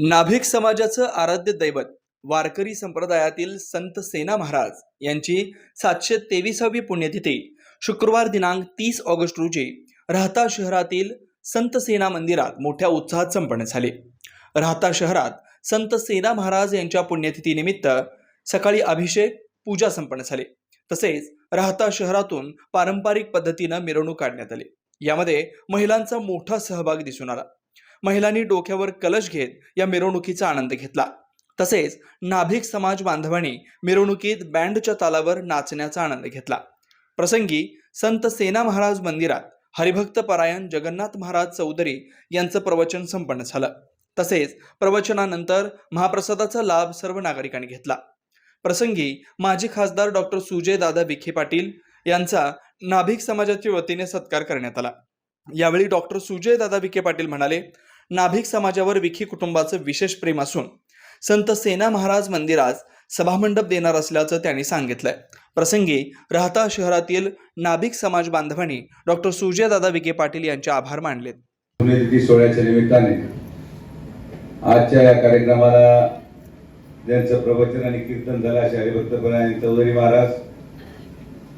नाभिक समाजाचं आराध्य दैवत वारकरी संप्रदायातील संत सेना महाराज यांची सातशे तेविसावी पुण्यतिथी शुक्रवार दिनांक तीस ऑगस्ट रोजी राहता शहरातील संत सेना मंदिरात मोठ्या उत्साहात संपन्न झाले. राहता शहरात संत सेना महाराज यांच्या पुण्यतिथीनिमित्त सकाळी अभिषेक पूजा संपन्न झाली. तसेच राहता शहरातून पारंपरिक पद्धतीनं मिरवणूक काढण्यात आली. यामध्ये महिलांचा मोठा सहभाग दिसून आला. महिलांनी डोक्यावर कलश घेत या मिरवणुकीचा आनंद घेतला. तसेच नाभिक समाज बांधवांनी मिरवणुकीत बँडच्या तालावर नाचण्याचा आनंद घेतला. प्रसंगी संत सेना महाराज मंदिरात हरिभक्त परायण जगन्नाथ महाराज चौधरी यांचं प्रवचन संपन्न झालं. तसेच प्रवचनानंतर महाप्रसादाचा लाभ सर्व नागरिकांनी घेतला. प्रसंगी माजी खासदार डॉक्टर सुजय दादा विखे पाटील यांचा नाभिक समाजाच्या वतीने सत्कार करण्यात आला. यावेळी डॉक्टर सुजय दादा विखे पाटील म्हणाले नाभिक समाजावर विखी कुटुंबाचं विशेष प्रेम असून संत सेना महाराज मंदिरास सभामंडप देणार असल्याचं त्यांनी सांगितलंय. प्रसंगी राहता शहरातील नाभिक समाज बांधवांनी डॉक्टर सुजय दादा विखे पाटील यांचे आभार मानले. पुण्यतिथी सोहळ्याच्या निमित्ताने आजच्या या कार्यक्रमाला ज्यांचं प्रवचन आणि कीर्तन झालं असे हरिभक्तपणे चौधरी महाराज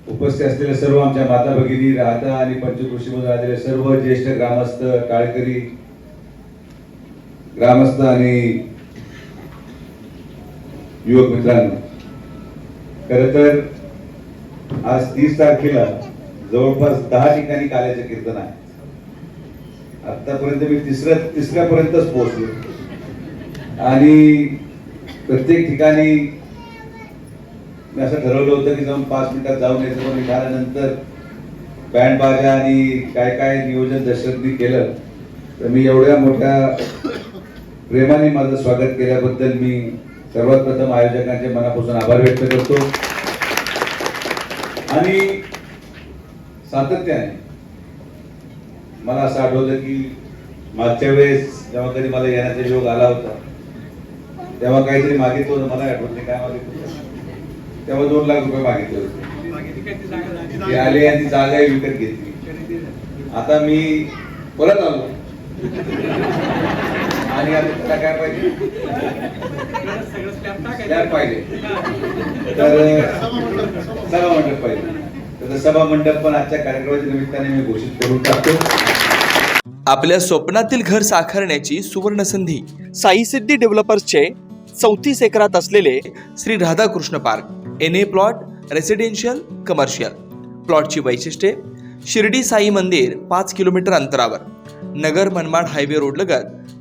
उपस्थित असलेल्या सर्व आमच्या माता भगिनी राहता आणि पंचकृषीमधून आलेले सर्व ज्येष्ठ ग्रामस्थ काळकरी ग्रामस्थ आणि युवक मित्रांनो खर तर आज तीस तारखेला जवळपास दहा ठिकाणी काल्याचे कीर्तन आहे. आतापर्यंत मी तिसऱ्या तिसऱ्यापर्यंतच पोहोचलो. आणि प्रत्येक ठिकाणी मी असं ठरवलं होतं की जाऊन पाच मिनिटात जाऊन यायचं पण मी झाल्यानंतर बँड बाजा आणि काय काय नियोजन दशरथनी केलं तर मी एवढ्या मोठ्या प्रेमाने माझं स्वागत केल्याबद्दल मी सर्वात प्रथम आयोजकांचे मनापासून आभार व्यक्त करतो. आणि सातत्याने मला असं आठवतं की मागच्या वेळेस जेव्हा कधी मला येण्याचा योग आला होता तेव्हा काहीतरी मागितलं होतं मला आठवत नाही काय मागितलं तेव्हा दोन लाख रुपये मागितले होते. ते आले आणि जागा जागाही विकत घेतली. आता मी परत आलो. आणि आता काय पाहिजे? स्लॅब पाहिजे. तर सभा मंडप पाहिजे. तर सभा मंडप पण आजच्या कार्यक्रमाच्या निमित्ताने मी घोषित करून टाकतो. आपल्या स्वप्नातील घर साकारण्याची सुवर्ण संधी साई सिद्धी डेव्हलपर्सचे चौतीस एकरात असलेले Shri Radhakrishna park N A plot residential commercial प्लॉटची वैशिष्ट्ये शिर्डी साई मंदिर पाच किलोमीटर अंतरावर नगर मनमाड हायवे रोड लगत